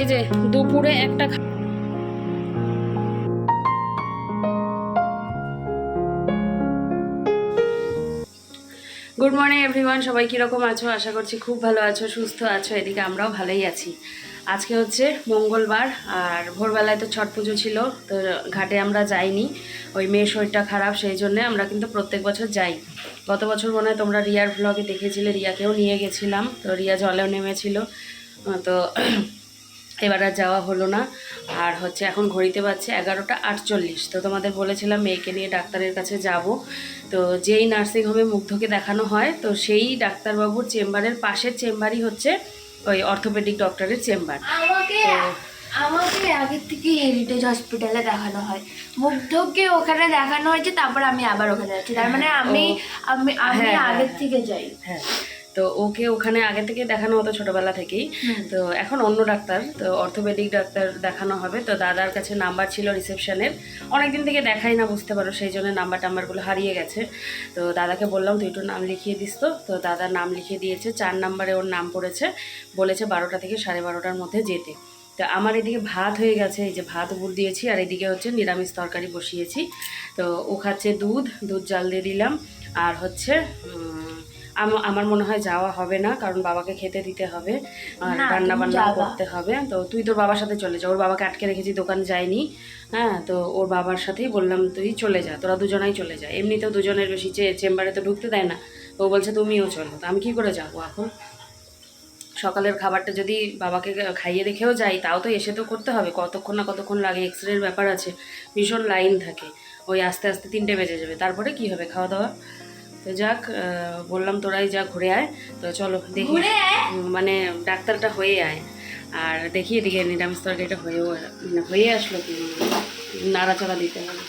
এই যে, দুপুরে একটা গুড মর্নিং এভরিওয়ান সবাই কীরকম আছো? আশা করছি খুব ভালো আছো, সুস্থ আছো। এদিকে আমরাও ভালোই আছি। আজকে হচ্ছে মঙ্গলবার, আর ভোরবেলায় তো ছট পুজো ছিল, তো ঘাটে আমরা যাইনি। ওই মেয়ের শরীরটা খারাপ, সেই জন্যে আমরা কিন্তু প্রত্যেক বছর যাই। গত বছর মনে হয় তোমরা রিয়ার ভ্লগে দেখেছিলে, রিয়াকেও নিয়ে গেছিলাম। তো রিয়া জলেও নেমেছিল। তো এবার আর যাওয়া হলো না। আর হচ্ছে এখন ঘড়িতে পাচ্ছে এগারোটা আটচল্লিশ। তো তোমাদের বলেছিলাম মেয়েকে নিয়ে ডাক্তারের কাছে যাব। তো যেই নার্সিংহোমে মুগ্ধকে দেখানো হয় তো সেই ডাক্তারবাবুর চেম্বারের পাশের চেম্বারই হচ্ছে ওই অর্থোপেডিক ডক্টরের চেম্বার। আমাকে আগের থেকে হেরিটেজ হসপিটালে দেখানো হয়। মুগ্ধকে ওখানে দেখানো হয়েছে তারপর আমি আবার ওখানে যাচ্ছি। তার মানে আমি আমি হ্যাঁ, হ্যাঁ, আগের। থেকে যাই। হ্যাঁ। তো ওকে ওখানে আগে থেকে দেখানো হতো ছোটবেলা থেকেই। তো এখন অন্য ডাক্তার তো অর্থোপেডিক ডাক্তার দেখানো হবে। তো দাদার কাছে নাম্বার ছিল রিসেপশনের অনেকদিন থেকে দেখাই না বুঝতে পারো সেই জন্য নাম্বার টাম্বারগুলো হারিয়ে গেছে। তো দাদাকে বললাম তুই একটু নাম লিখিয়ে দিস তো। তো দাদার নাম লিখিয়ে দিয়েছে চার নাম্বারে ওর নাম পড়েছে। বলেছে বারোটা থেকে সাড়ে বারোটার মধ্যে যেতে। তো আমার এদিকে ভাত হয়ে গেছে এই যে ভাত উপর দিয়েছি আর এদিকে হচ্ছে নিরামিষ তরকারি বসিয়েছি। তো ও খাচ্ছে দুধ দুধ জাল দিয়ে দিলাম। আর হচ্ছে আমার মনে হয় যাওয়া হবে না কারণ বাবাকে খেতে দিতে হবে আর রান্না বান্না করতে হবে। তো তুই তোর বাবার সাথে চলে যা ওর বাবাকে আটকে রেখেছি দোকান যায়নি। হ্যাঁ তো ওর বাবার সাথেই বললাম তুই চলে যা তোরা দুজনাই চলে যা। এমনিতেও দুজনের বেশি চেম্বারে তো ঢুকতে দেয় না। ও বলছে তুমিও চলো। তো আমি কি করে যাব এখন? সকালের খাবারটা যদি বাবাকে খাইয়ে রেখেও যাই তাও তো এসে তো করতে হবে। কতক্ষণ না কতক্ষণ লাগে এক্স রের ব্যাপার আছে। ভীষণ লাইন থাকে। ওই আস্তে আস্তে তিনটে বেজে যাবে। তারপরে কি হবে? খাওয়া দাওয়া তো যাক বললাম তোরাই যা ঘুরে আয়। তো চলো দেখি। মানে ডাক্তারটা হয়ে আয়। আর দেখি এদিকে নিরামিষ তরকারিটা হয়েও মানে হয়ে আসলো কি নাড়াচাড়া দিতে হবে।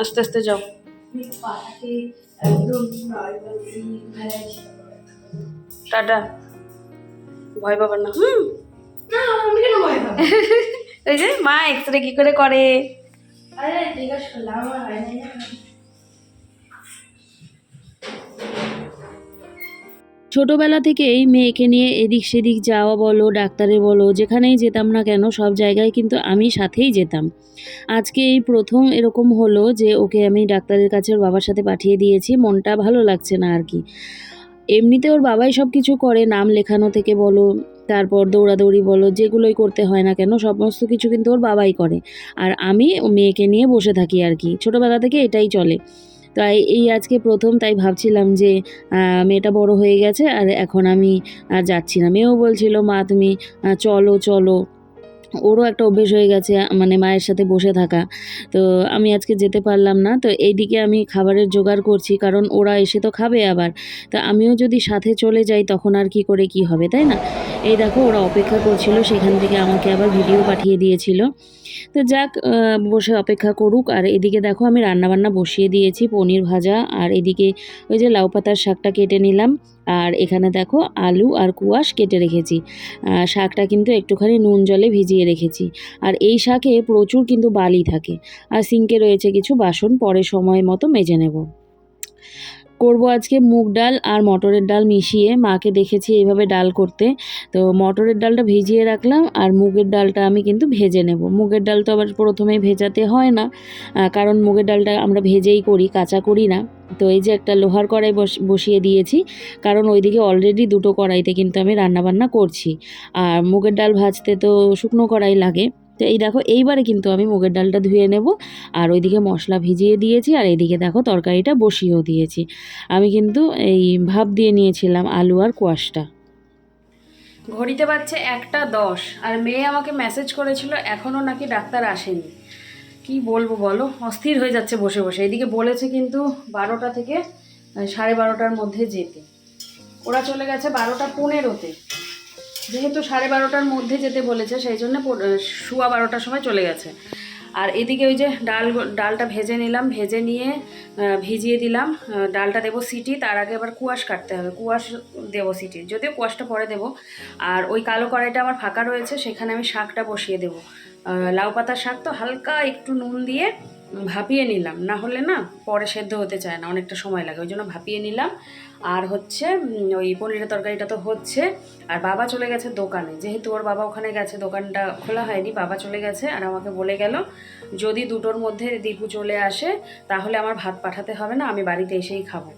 আস্তে আস্তে যাও। একদম টাটা। ভয় পাবার না হুম? না আমি কেন ভয় পাবো? ওই যে মা এক্স রে কি করে করে। ছোটবেলা থেকেই মেয়েকে নিয়ে এদিক সেদিক যাওয়া বলো ডাক্তারে বলো যেখানেই যেতাম না কেন সব জায়গায় কিন্তু আমি সাথেই যেতাম। আজকে এই প্রথম এরকম হলো যে ওকে আমি ডাক্তারের কাছে ওর বাবার সাথে পাঠিয়ে দিয়েছি মনটা ভালো লাগছে না আর কি। এমনিতে ওর বাবাই সব কিছু করে, নাম লেখানো থেকে বলো, তারপর দৌড়াদৌড়ি বলো, যেগুলোই করতে হয় না কেন, সমস্ত কিছু কিন্তু ওর বাবাই করে। আর আমি মেয়েকে নিয়ে বসে থাকি আর কি, ছোটোবেলা থেকে এটাই চলে। তাই এই আজকে প্রথম, তাই ভাবছিলাম যে মেয়েটা বড় হয়ে গেছে আর এখন আমি আর যাচ্ছি না। মেয়েও বলছিল, মা তুমি চলো চলো। ওরও একটা অভ্যেস হয়ে গেছে মানে মায়ের সাথে বসে থাকা। তো আমি আজকে যেতে পারলাম না, তো এইদিকে আমি খাবারের জোগাড় করছি, কারণ ওরা এসে তো খাবে আবার। তা আমিও যদি সাথে চলে যাই, তখন আর কি করে কি হবে, তাই না? এই দেখো, ওরা অপেক্ষা করছিল, সেখান থেকে আমাকে আবার ভিডিও পাঠিয়ে দিয়েছিল। তো যাক বসে অপেক্ষা করুক, আর এদিকে দেখো, আমি রান্নাবান্না বসিয়ে দিয়েছি, পনির ভাজা, আর এদিকে ওই যে লাউ পাতার শাকটা কেটে নিলাম, আর এখানে দেখো, আলু আর কুয়াশ কেটে রেখেছি। শাকটা কিন্তু একটুখানি নুন জলে ভিজিয়ে রেখেছি। আর এই শাকে প্রচুর কিন্তু বালি থাকে। আর সিঙ্কে রয়েছে কিছু বাসন, পরে সময় মতো মেজে নেব। করব আজকে মুগ ডাল আর মটরের ডাল মিশিয়ে। মাকে দেখেছি এইভাবে ডাল করতে। তো মটরের ডালটা ভিজিয়ে রাখলাম আর মুগের ডালটা আমি কিন্তু ভেজে নেব। মুগের ডাল তো আবার প্রথমে ভেজাতে হয় না কারণ মুগের ডালটা আমরা ভেজেই করি, কাঁচা করি না। তো এই যে একটা লোহার কড়াই বস- বসিয়ে দিয়েছি, কারণ ওইদিকে অলরেডি দুটো কড়াইতে কিন্তু আমি রান্নাবান্না করছি। আর মুগের ডাল ভাজতে তো শুকনো কড়াই লাগে। তো এই দেখো, এইবারে কিন্তু আমি মুগের ডালটা ধুয়ে নেব। আর ওইদিকে মশলা ভিজিয়ে দিয়েছি, আর এইদিকে দেখো তরকারিটা বসিয়েও দিয়েছি। আমি কিন্তু এই ভাপ দিয়ে নিয়েছিলাম আলু আর কোয়াশটা। ঘড়িতে বাজছে একটা দশ, আর মেয়ে আমাকে মেসেজ করেছিল, এখনও নাকি ডাক্তার আসেনি। কি বলব বলো? অস্থির হয়ে যাচ্ছে বসে বসে। এদিকে বলেছে কিন্তু বারোটা থেকে সাড়ে বারোটার মধ্যে যেতে। ওরা চলে গেছে বারোটা পনেরোতে। যেহেতু সাড়ে বারোটার মধ্যে যেতে বলেছে, সেই জন্য শুয়া বারোটার সময় চলে গেছে। আর এদিকে ওই যে ডাল ডালটা ভেজে নিলাম, ভেজে নিয়ে ভিজিয়ে দিলাম। ডালটা দেবো সিটি, তার আগে আবার কুয়াশ কাটতে হবে। কুয়াশ দেবো সিটি, যদিও কুয়াশটা পরে দেবো। আর ওই কালো কড়াইটা আমার ফাঁকা রয়েছে, সেখানে আমি শাকটা বসিয়ে দেবো। লাউ পাতার শাক তো হালকা একটু নুন দিয়ে ভাপিয়ে নিলাম। না হলে না পরে সেদ্ধ হতে চায় না, অনেকটা সময় লাগে। ওই জন্য ভাপিয়ে নিলাম। আর হচ্ছে ওই পনিরের তরকারিটা তো হচ্ছে। আর বাবা চলে গেছে দোকানে। যেহেতু ওর বাবা ওখানে গেছে, দোকানটা খোলা হয়নি, বাবা চলে গেছে আর আমাকে বলে গেল, যদি দুটোর মধ্যে দীপু চলে আসে, তাহলে আমার ভাত পাঠাতে হবে না, আমি বাড়িতে এসেই খাব।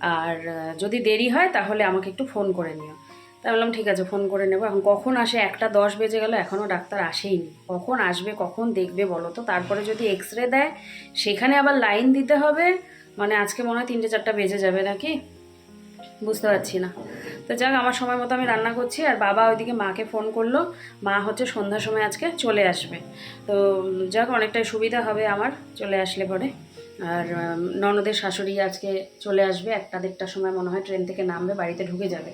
আর যদি দেরি হয়, তাহলে আমাকে একটু ফোন করে নিও। তাই বললাম, ঠিক আছে, ফোন করে নেব। এখন কখন আসে? একটা দশ বেজে গেল, এখনও ডাক্তার আসেইনি। কখন আসবে, কখন দেখবে বলো তো? তারপরে যদি এক্স রে দেয়, সেখানে আবার লাইন দিতে হবে? মানে আজকে মনে হয় তিনটে চারটা বেজে যাবে নাকি? বুঝতে পারছি না। তো যাক, আমার সময় মতো আমি রান্না করছি আর বাবা ওইদিকে মাকে ফোন করল। মা হচ্ছে সন্ধ্যার সময় আজকে চলে আসবে। তো যাক, অনেকটাই সুবিধা হবে আমার চলে আসলে পরে। আর ননদের শাশুড়ি আজকে চলে আসবে। একটা দেড়টার সময় মনে হয় ট্রেন থেকে নামবে, বাড়িতে ঢুকে যাবে।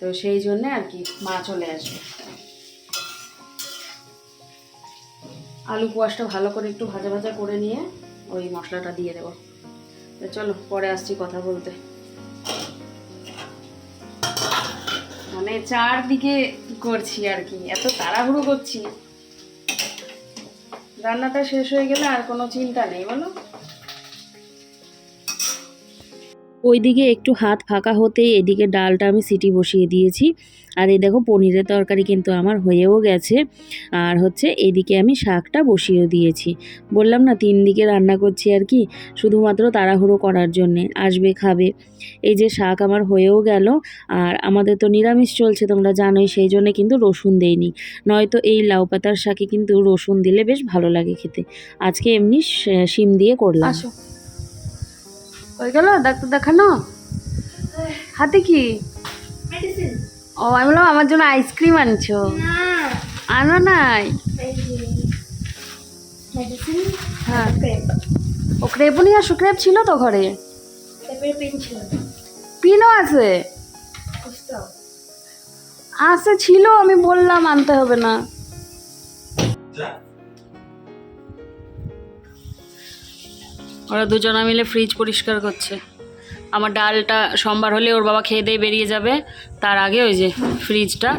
তো সেই জন্যে আর কি মা চলে আসবে। আলু কুয়াশটা ভালো করে একটু ভাজা ভাজা করে নিয়ে ওই মশলাটা দিয়ে দেবো। চলো, পরে আসছি কথা বলতে। মানে চারদিকে করছি আর কি, এত তাড়াহুড়ো করছি। রান্নাটা শেষ হয়ে গেলে আর কোনো চিন্তা নেই, বলো? ওইদিকে একটু হাত ফাঁকা হতেই এদিকে ডালটা আমি সিটি বসিয়ে দিয়েছি। আর এই দেখো পনিরের তরকারি কিন্তু আমার হয়েও গেছে। আর হচ্ছে এদিকে আমি শাকটা বসিয়েও দিয়েছি। বললাম না, তিন দিকে রান্না করছি আর কি, শুধুমাত্র তাড়াহুড়ো করার জন্যে। আসবে, খাবে। এই যে শাক আমার হয়েও গেল, আর আমাদের তো নিরামিষ চলছে তোমরা জানোই, সেই জন্য কিন্তু রসুন দেইনি। নয়তো এই লাউ পাতার শাকে কিন্তু রসুন দিলে বেশ ভালো লাগে খেতে। আজকে এমনি শিম দিয়ে করলাম। হয়ে গেল? ডাক্তার দেখানো? হাতে কি? ও আমি বললাম আমার জন্য আইসক্রিম আনছো। আনো নাই? হ্যাঁ। ও ক্রেপও নিয়ে আসো ক্রেপ ছিল তো ঘরে? পিনও আছে? আছে ছিল আমি বললাম আনতে হবে না। ওরা দুজনা মিলে ফ্রিজ পরিষ্কার করছে। আমার ডালটা সোমবার হলে ওর বাবা খেয়ে দিয়ে বেরিয়ে যাবে তার আগে ওই যে ফ্রিজটা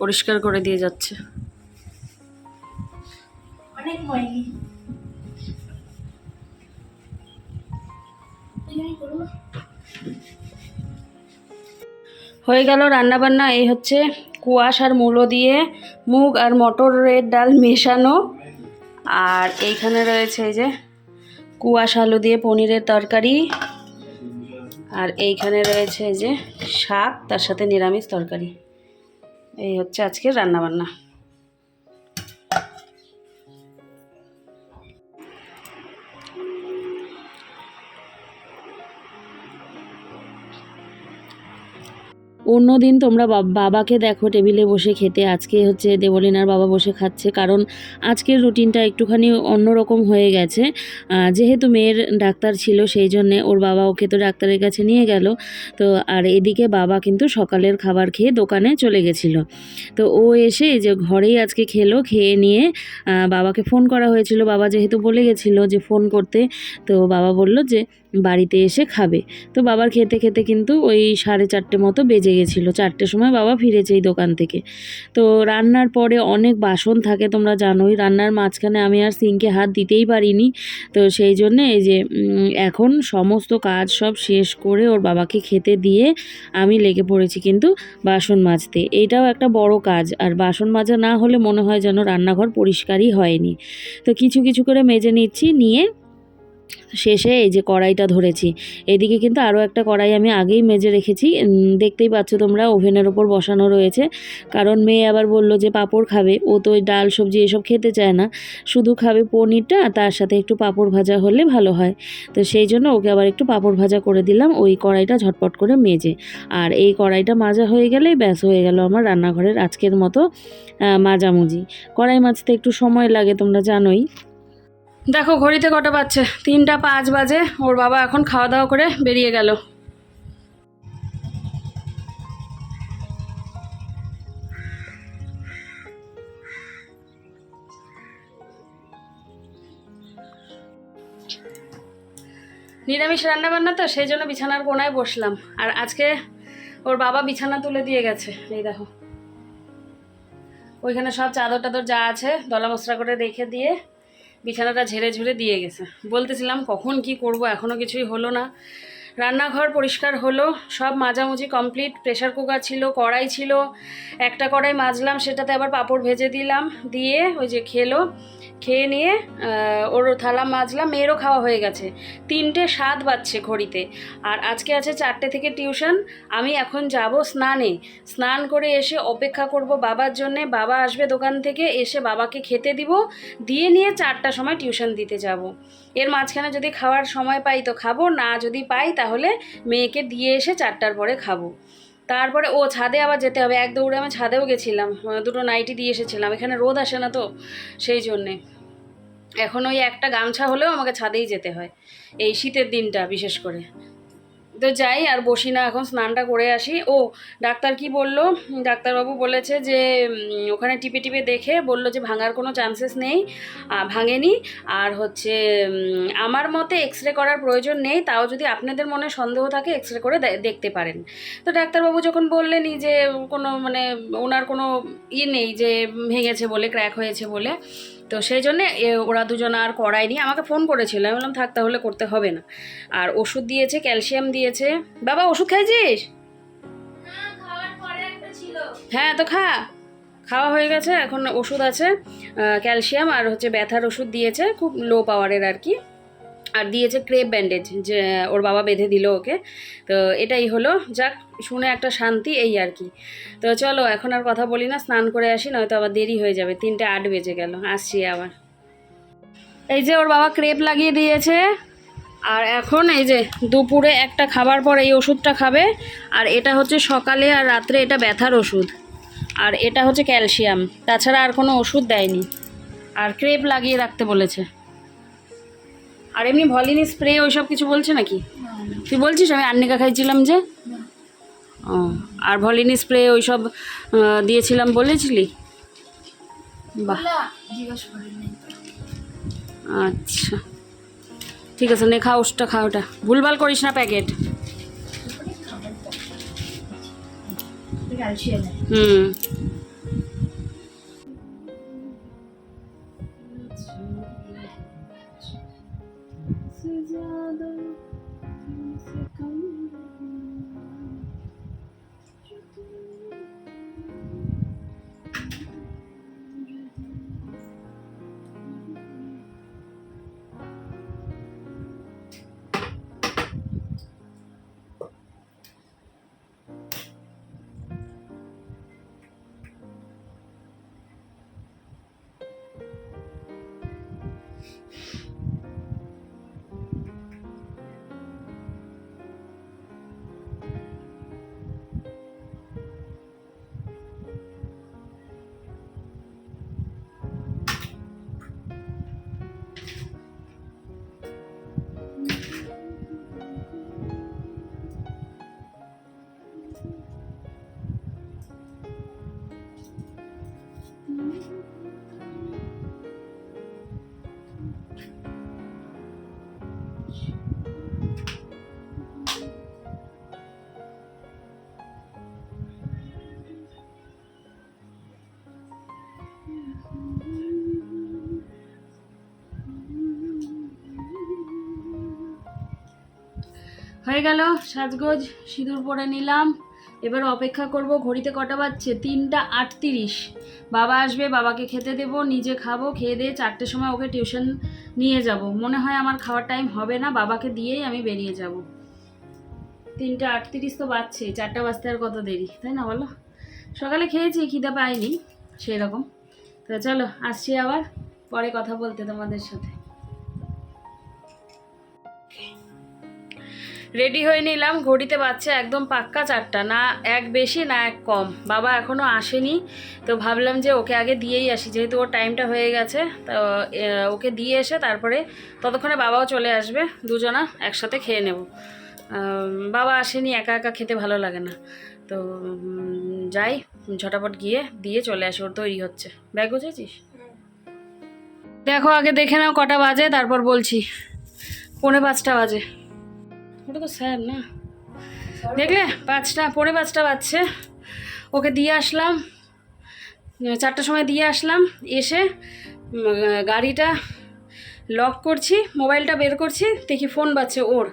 পরিষ্কার করে দিয়ে যাচ্ছে। হয়ে গেল রান্নাবান্না এই হচ্ছে কুয়াশ আর মূলো দিয়ে মুগ আর মটরের ডাল মেশানো। আর এইখানে রয়েছে এই যে কুয়াশ আলু দিয়ে পনিরের তরকারি। আর এইখানে রয়েছে যে শাক, তার সাথে নিরামিষ তরকারি। এই হচ্ছে আজকের রান্নাবান্না। অন্য দিন তোমরা বাব- বাবাকে দেখো টেবিলে বসে খেতে। আজকে হচ্ছে দেবলিনার বাবা বসে খাচ্ছে, কারণ আজকের রুটিনটা একটুখানি অন্যরকম হয়ে গেছে। যেহেতু মেয়ের ডাক্তার ছিল, সেই জন্যে ওর বাবা ওকে তো ডাক্তারের কাছে নিয়ে গেল। তো, আর এদিকে বাবা কিন্তু সকালের খাবার খেয়ে দোকানে চলে গেছিল। তো ও এসে যে ঘরেই আজকে খেলো, খেয়ে নিয়ে বাবাকে ফোন করা হয়েছিল। বাবা যেহেতু বলে গেছিল যে ফোন করতে, তো বাবা বলল যে বাড়িতে এসে খাবে। তো বাবার খেতে খেতে কিন্তু ওই সাড়ে চারটে মতো বেজে গেছিল। চারটের সময় বাবা ফিরেছে এই দোকান থেকে। তো রান্নার পরে অনেক বাসন থাকে তোমরা জানোই। রান্নার মাঝখানে আমি আর সিঙ্কে হাত দিতেই পারিনি। তো সেই জন্যে এই যে এখন সমস্ত কাজ সব শেষ করে ওর বাবাকে খেতে দিয়ে আমি লেগে পড়েছি কিন্তু বাসন মাজতে। এইটাও একটা বড় কাজ। আর বাসন মাজা না হলে মনে হয় যেন রান্নাঘর পরিষ্কারই হয়নি। তো কিছু কিছু করে মেজে নিচ্ছি, নিয়ে শেষে এই যে কড়াইটা ধরেছি। এদিকে কিন্তু আরও একটা কড়াই আমি আগেই মেজে রেখেছি। দেখতেই পাচ্ছ তোমরা ওভেনের ওপর বসানো রয়েছে। কারণ মেয়ে আবার বলল যে পাঁপড় খাবে। ও তো ওই ডাল, সবজি এসব খেতে চায় না। শুধু খাবে পনিরটা তার সাথে একটু পাঁপড় ভাজা হলে ভালো হয়। তো সেই জন্য ওকে আবার একটু পাঁপড় ভাজা করে দিলাম। ওই কড়াইটা ঝটপট করে মেজে। আর এই কড়াইটা মাজা হয়ে গেলেই ব্যাস হয়ে গেল আমার রান্নাঘরের আজকের মতো মাজামুজি। কড়াই মাজতে একটু সময় লাগে তোমরা জানোই। দেখো, ঘড়িতে কটা বাজছে? তিনটা পাঁচ বাজে। ওর বাবা এখন খাওয়া দাওয়া করে বেরিয়ে গেল। নিরামিষ রান্নাবান্না তো, সেই জন্য বিছানার কোনায় বসলাম। আর আজকে ওর বাবা বিছানা তুলে দিয়ে গেছে। এই দেখো। ওইখানে সব চাদর টাদর যা আছে, দলা মশলা করে রেখে দিয়ে বিছানাটা ঝেড়ে ঝুড়ে দিয়ে গেছে। বলতেছিলাম, কখন কি করব? এখনও কিছুই হলো না। রান্নাঘর পরিষ্কার হলো, সব মাঝামুঝি কমপ্লিট প্রেশার কুকার ছিল, কড়াই ছিল, একটা কড়াই মাজলাম, সেটাতে আবার পাঁপড় ভেজে দিলাম, দিয়ে ওই যে খেলো। খেয়ে নিয়ে ওর থালা মাজলাম, মেয়েরও খাওয়া হয়ে গেছে। তিনটে সাত বাজছে ঘড়িতে। আর আজকে আছে চারটে থেকে টিউশন, আমি এখন যাব স্নানে। স্নান করে এসে অপেক্ষা করব বাবার জন্যে। বাবা আসবে দোকান থেকে, এসে বাবাকে খেতে দিব। দিয়ে নিয়ে চারটার সময় টিউশন দিতে যাব। এর মাঝখানে যদি খাওয়ার সময় পাই তো খাব, না যদি পাই তাহলে মেয়েকে দিয়ে এসে চারটার পরে খাব। তারপরে ও ছাদে আবার যেতে হবে। এক দৌড়ে আমি ছাদেও গেছিলাম। দুটো নাইটি দিয়ে এসেছিলাম। এখানে রোদ আসে না তো, সেই জন্যে। এখন ওই একটা গামছা হলেও আমাকে ছাদেই যেতে হয়। এই শীতের দিনটা বিশেষ করে। তো যাই, আর বসি না, এখন স্নানটা করে আসি। ও, ডাক্তার কি বলল? ডাক্তারবাবু বলেছে যে ওখানে টিপে টিপে দেখে বলল যে ভাঙার কোনো চান্সেস নেই ভাঙেনি। আর হচ্ছে আমার মতে এক্স রে করার প্রয়োজন নেই, তাও যদি আপনাদের মনে সন্দেহ থাকে এক্স রে করে দেখতে পারেন। তো ডাক্তারবাবু যখন বললেনই যে, কোনো মানে ওনার কোনো ই নেই যে ভেঙেছে বলে ক্র্যাক হয়েছে বলে তো সেই জন্যে ওরা দুজন আর করায়নি আমাকে ফোন করেছিল। আমি বললাম থাক তাহলে করতে হবে না। আর ওষুধ দিয়েছে ক্যালসিয়াম দিয়েছে। বাবা ওষুধ খাইছিস? ছিল। হ্যাঁ তো খা। খাওয়া হয়ে গেছে এখন ওষুধ আছে ক্যালসিয়াম আর হচ্ছে ব্যথার ওষুধ দিয়েছে খুব লো পাওয়ারের আর কি। আর দিয়েছে ক্রেপ ব্যান্ডেজ, যে ওর বাবা বেঁধে দিল ওকে। তো এটাই হলো, যাক, শুনে একটা শান্তি এই আর কি। তো চলো, এখন আর কথা বলি না, স্নান করে আসি, নয়তো আবার দেরি হয়ে যাবে, তিনটে আট বেজে গেল, আসছি আবার। এই যে ওর বাবা ক্রেপ লাগিয়ে দিয়েছে, আর এখন এই যে দুপুরে একটা খাবার পর এই ওষুধটা খাবে, আর এটা হচ্ছে সকালে আর রাত্রে এটা ব্যথার ওষুধ। আর এটা হচ্ছে ক্যালসিয়াম, তাছাড়া আর কোনো ওষুধ দেয়নি। আর ক্রেপ লাগিয়ে রাখতে বলেছে। আর এমনি ভলিনি স্প্রে ওইসব কিছু বলছে নাকি? তুই বলছিস? আমি আন্নিকা খাইছিলাম যে। ও আর ভলিনি স্প্রে ওইসব দিয়েছিলাম বলেছিলি? বাহ। আচ্ছা। ঠিক আছে নে খা ওষুধটা খা ওটা। ভুলভাল করিস না প্যাকেট। হুম। হয়ে গেল, সাজগোজ, সিঁদুর পরে নিলাম। এবার অপেক্ষা করব ঘড়িতে কটা বাজছে? তিনটা আটত্রিশ। বাবা আসবে, বাবাকে খেতে দেবো, নিজে খাব, খেয়ে দিয়ে চারটের সময় ওকে টিউশন নিয়ে যাব। মনে হয় আমার খাওয়ার টাইম হবে না, বাবাকে দিয়েই আমি বেরিয়ে যাব। তিনটা আটত্রিশ তো বাজছে, চারটা বাজতে আর কত দেরি, তাই না বলো? সকালে খেয়েছি, খিদে পাইনি সেই রকম তো চলো, আসছি আবার, পরে কথা বলতে তোমাদের সাথে। রেডি হয়ে নিলাম। ঘড়িতে বাচ্চা একদম পাক্কা চারটা না এক বেশি না এক কম। বাবা এখনও আসেনি তো ভাবলাম যে ওকে আগে দিয়েই আসি। যেহেতু ওর টাইমটা হয়ে গেছে তো ওকে দিয়ে এসে তারপরে ততক্ষণে বাবাও চলে আসবে দুজনা একসাথে খেয়ে নেব। বাবা আসেনি একা একা খেতে ভালো লাগে না। তো যাই ঝটাপট গিয়ে দিয়ে চলে আসি ওর তৈরি হচ্ছে। ব্যাগ গুছেছিস দেখো আগে দেখে নাও কটা বাজে তারপর বলছি। পৌনে পাঁচটা বাজে। ওটা তো স্যার না। দেখলে, পাঁচটা পরে পাঁচটা বাজছে। ওকে দিয়ে আসলাম। চারটার সময় দিয়ে আসলাম। এসে গাড়িটা লক করছি, মোবাইলটা বের করছি, দেখি ফোন বাজছে ওর।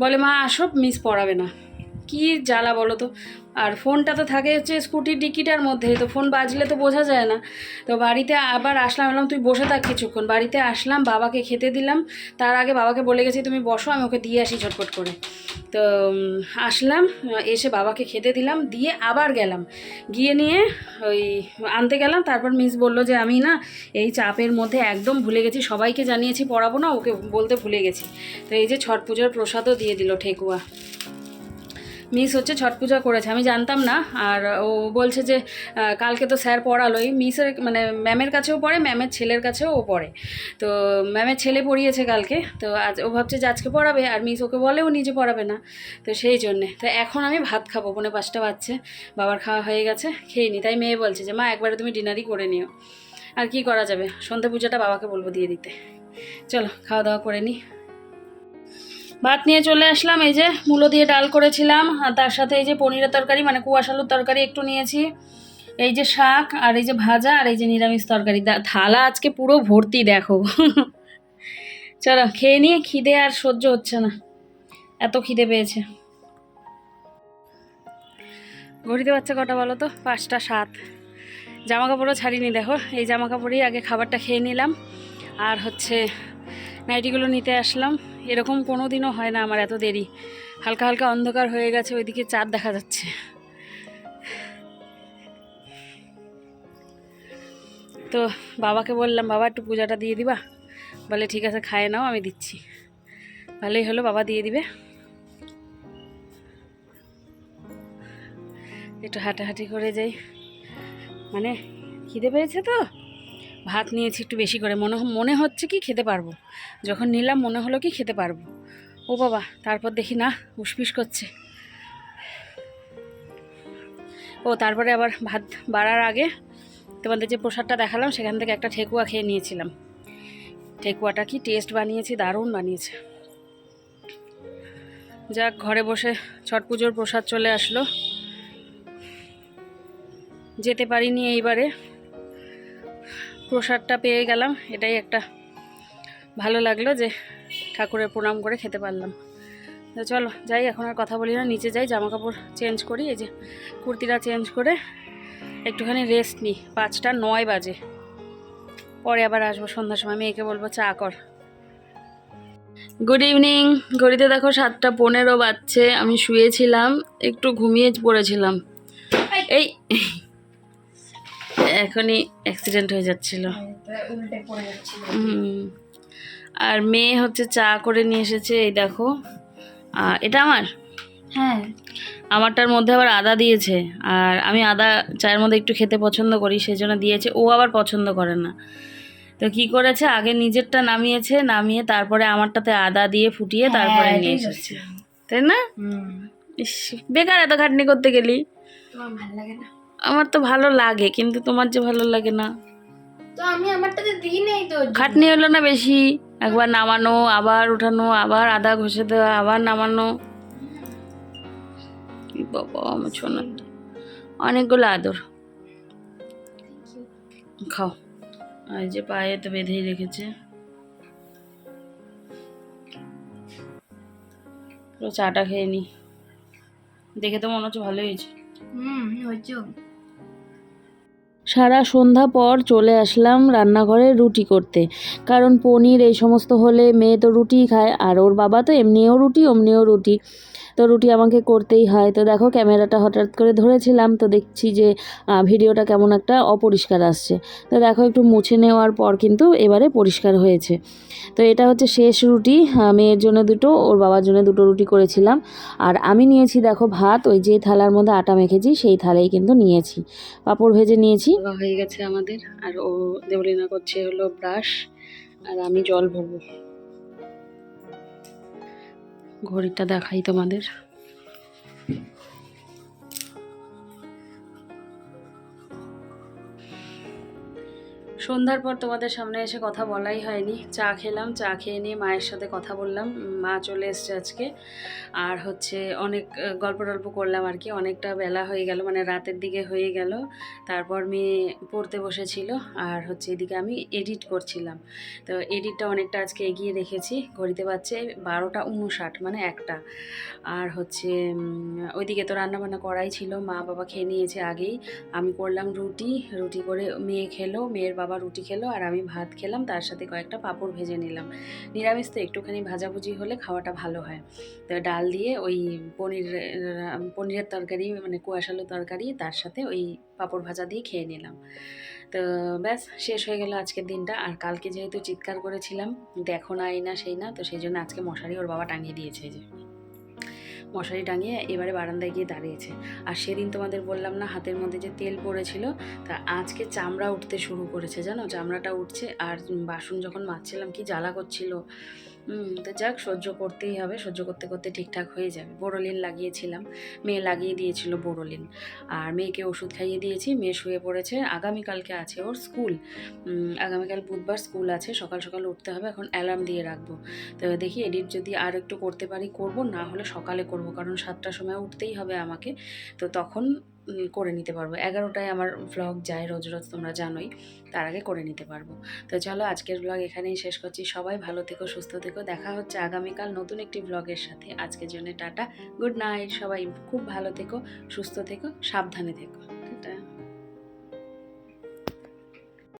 বলে, মা, আসো মিস পড়াবে না। কি জ্বালা বলো তো? আর ফোনটা তো থাকে হচ্ছে স্কুটির ডিকিটার মধ্যে, তো ফোন বাজলে তো বোঝা যায় না। তো বাড়িতে আবার আসলাম বললাম তুই বসে থাক কিছুক্ষণ। বাড়িতে আসলাম, বাবাকে খেতে দিলাম। তার আগে বাবাকে বলে গেছি, তুমি বসো, আমি ওকে দিয়ে আসি ঝটপট করে। তো আসলাম, এসে বাবাকে খেতে দিলাম, দিয়ে আবার গেলাম। গিয়ে নিয়ে ওই আনতে গেলাম, তারপর মিস বলল যে, আমি না এই চাপের মধ্যে একদম ভুলে গেছি, সবাইকে জানিয়েছি, পড়াবো না, ওকে বলতে ভুলে গেছি। তো এই যে ছট পুজোর প্রসাদও দিয়ে দিল ঠেকুয়া। মিস হচ্ছে ছট পূজা করেছে, আমি জানতাম না। আর ও বলছে যে কালকে তো স্যার পড়ালোই, মিসের মানে ম্যামের কাছেও পড়ে, ম্যামের ছেলের কাছেও ও পড়ে। তো ম্যামের ছেলে পড়িয়েছে কালকে, তো আজ ও ভাবছে যে আজকে পড়াবে, আর মিস ওকে বলেও নিজে পড়াবে না। তো সেই জন্যে, তো এখন আমি ভাত খাব, পনে পাঁচটা বাচ্চে বাবার খাওয়া হয়ে গেছে, খেয়ে নি। তাই মেয়ে বলছে যে, মা, একবারে তুমি ডিনারই করে নিও। আর কি করা যাবে? সন্ধ্যা পূজাটা বাবাকে বলব দিয়ে দিতে। চলো, খাওয়া দাওয়া করে নিই ভাত নিয়ে চলে আসলাম, এই যে মূলো দিয়ে ডাল করেছিলাম, আর তার সাথে এই যে পনিরের তরকারি মানে কুয়াশ আলুর তরকারি একটু নিয়েছি। এই যে শাক, আর এই যে ভাজা, আর এই যে নিরামিষ তরকারি। থালা আজকে পুরো ভর্তি, দেখো। চলো, খেয়ে নিয়ে খিদে আর সহ্য হচ্ছে না। এত খিদে পেয়েছে। ঘড়িতে বাচ্চা কটা বলো তো? পাঁচটা সাত। জামা কাপড়ও ছাড়িনি, দেখো। এই জামা কাপড়েই আগে খাবারটা খেয়ে নিলাম। আর হচ্ছে নাইটিগুলো নিতে আসলাম। এরকম কোনো দিনও হয় না আমার এত দেরি। হালকা হালকা অন্ধকার হয়ে গেছে, ওইদিকে চাঁদ দেখা যাচ্ছে। তো বাবাকে বললাম, বাবা, একটু পূজাটা দিয়ে দিবা? বলে, ঠিক আছে, খায় নাও, আমি দিচ্ছি। ভালোই হলো, বাবা দিয়ে দিবে। একটু হাঁটাহাঁটি করে যাই। মানে খিদে পেয়েছে তো? ভাত নিয়েছি একটু বেশি করে। মনে মনে হচ্ছে কি খেতে পারব। যখন নিলাম মনে হলো কি খেতে পারব। ও বাবা, তারপর দেখি না, উসপিস করছে। ও, তারপরে আবার ভাত বাড়ার আগে তোমাদের যে প্রসাদটা দেখালাম, সেখান থেকে একটা ঠেকুয়া খেয়ে নিয়েছিলাম। ঠেকুয়াটা কি টেস্ট বানিয়েছি, দারুণ বানিয়েছে। যাক, ঘরে বসে ছট পুজোর প্রসাদ চলে আসলো। যেতে পারিনি এইবারে। প্রসাদটা পেয়ে গেলাম। এটাই একটা ভালো লাগল যে ঠাকুরের প্রণাম করে খেতে পারলাম। তো চলো, যাই, এখন আর কথা বলি না, নিচে যাই জামা কাপড় চেঞ্জ করি, এই যে কুর্তিটা চেঞ্জ করে একটুখানি রেস্ট নিই। পাঁচটা নয় বাজে। পরে আবার আসব সন্ধ্যার সময়, মেয়েকে বলব, চা কর। গুড ইভিনিং ঘড়িতে দেখো সাতটা পনেরো বাজছে। আমি শুয়েছিলাম, একটু ঘুমিয়ে পড়েছিলাম। এই এখনই অ্যাক্সিডেন্ট হয়ে যাচ্ছিল। হুম। আর মেয়ে হচ্ছে চা করে নিয়ে এসেছে এই দেখো। আর এটা আমার? হ্যাঁ। আমারটার মধ্যে আবার আদা দিয়েছে আর আমি আদা চায়ের মধ্যে একটু খেতে পছন্দ করি সেই জন্য দিয়েছে। ও আবার পছন্দ করে না। তো কি করেছে? আগে নিজেরটা নামিয়েছে নামিয়ে তারপরে আমারটাতে আদা দিয়ে ফুটিয়ে তারপরে হ্যাঁ, নিয়ে এসেছে। তাই না? ইস, বেকার এত খাটনি করতে গেলি। ভালো লাগে না? আমার তো ভালো লাগে কিন্তু তোমার যে ভালো লাগে না। তো আমি আমারটাতে দিই নেই তো। খাটনি হলো না বেশি একবার নামানো আবার উঠানো আবার আদা ঘষে দেওয়া আবার নামানো। বাবা আমার সোনাটা অনেকগুলো আদর। খাও। আর এই যে পায়ে তো বেঁধেই রেখেছে। পুরো চাটা খেয়ে নি। দেখে তো মনে হচ্ছে ভালোই হয়েছে। হুম হয়েছে সারা সন্ধ্যা পর চলে আসলাম রান্নাঘরে রুটি করতে। কারণ পনির এই সমস্ত হলে মেয়ে তো রুটিই খায়, আর ওর বাবা তো এমনিও রুটি, অমনিও রুটি। তো রুটি আমাকে করতেই হয়। তো দেখো ক্যামেরাটা হঠাৎ করে ধরেছিলাম, তো দেখছি যে ভিডিওটা কেমন একটা অপরিষ্কার আসছে। তো দেখো একটু মুছে নেওয়ার পর কিন্তু এবারে পরিষ্কার হয়েছে। তো এটা হচ্ছে শেষ রুটি মেয়ের জন্য দুটো, ওর বাবার জন্য দুটো রুটি করেছিলাম। আর আমি নিয়েছি দেখো ভাত, ওই যে থালার মধ্যে আটা মেখেছি, সেই থালেই কিন্তু নিয়েছি। পাঁপড় ভেজে নিয়েছি। হয়ে গেছে আমাদের, আর ও দেবলীনা করছে হলো ব্রাশ, আর আমি জল ভরবো। ঘড়িটা দেখাই তোমাদের। সন্ধ্যার পর তোমাদের সামনে এসে কথা বলাই হয়নি। চা খেলাম, চা খেয়ে নিয়ে মায়ের সাথে কথা বললাম। মা চলে এসছে আজকে। আর হচ্ছে অনেক গল্প টল্প করলাম আর কি। অনেকটা বেলা হয়ে গেল মানে রাতের দিকে হয়ে গেল। তারপর মেয়ে পড়তে বসেছিল আর হচ্ছে এদিকে আমি এডিট করছিলাম। তো এডিটটা অনেকটা আজকে এগিয়ে রেখেছি। ঘড়িতে পাচ্ছে বারোটা উনষাট মানে একটা। আর হচ্ছে ওইদিকে তো রান্নাবান্না করাই ছিল। মা বাবা খেয়ে নিয়েছে আগেই। আমি করলাম রুটি। রুটি করে মেয়ে খেলো। মেয়ের বাবা রুটি খেলো আর আমি ভাত খেলাম, তার সাথে কয়েকটা পাঁপড় ভেজে নিলাম। নিরামিষ তো একটুখানি ভাজাভুজি হলে খাওয়াটা ভালো হয়। তো ডাল দিয়ে ওই পনির পনিরের তরকারি মানে কুয়াশালু তরকারি, তার সাথে ওই পাঁপড় ভাজা দিয়ে খেয়ে নিলাম। তো ব্যাস, শেষ হয়ে গেল আজকের দিনটা। আর কালকে যেহেতু চিৎকার করেছিলাম, দেখো না, এই না, সেই না, তো সেই জন্য আজকে মশারি ওর বাবা টাঙিয়ে দিয়েছে যে। মশারি টাঙিয়ে এবারে বারান্দায় গিয়ে দাঁড়িয়েছে। আর সেদিন তোমাদের বললাম না, হাতের মধ্যে যে তেল পড়েছিল, তা আজকে চামড়া উঠতে শুরু করেছে, জানো? চামড়াটা উঠছে আর বাসন যখন মাজছিলাম, কি জ্বালা করছিল। তো যাক, সহ্য করতেই হবে। সহ্য করতে করতে ঠিকঠাক হয়ে যাবে। বোরোলিন লাগিয়েছিলাম। মেয়ে লাগিয়ে দিয়েছিল বোরোলিন। আর মেয়েকে ওষুধ খাইয়ে দিয়েছি। মেয়ে শুয়ে পড়েছে। আগামীকালকে আছে ওর স্কুল। আগামীকাল বুধবার স্কুল আছে। সকাল সকাল উঠতে হবে। এখন অ্যালার্ম দিয়ে রাখব। তো দেখি এডিট যদি আর একটু করতে পারি, করব। না হলে সকালে করব। কারণ সাতটার সময় উঠতেই হবে আমাকে। তো তখন করে নিতে পারব। এগারোটায় আমার ভ্লগ যায়, রোজ রোজ তোমরা জানোই, তার আগে করে নিতে পারব। তো চলো আজকের ব্লগ এখানেই শেষ করছি। সবাই ভালো থেকো, সুস্থ থেকো। দেখা হচ্ছে আগামীকাল নতুন একটি ব্লগের সাথে। আজকের জন্য টাটা, গুড নাইট। সবাই খুব ভালো থেকো, সুস্থ থেকো, সাবধানে থেকো।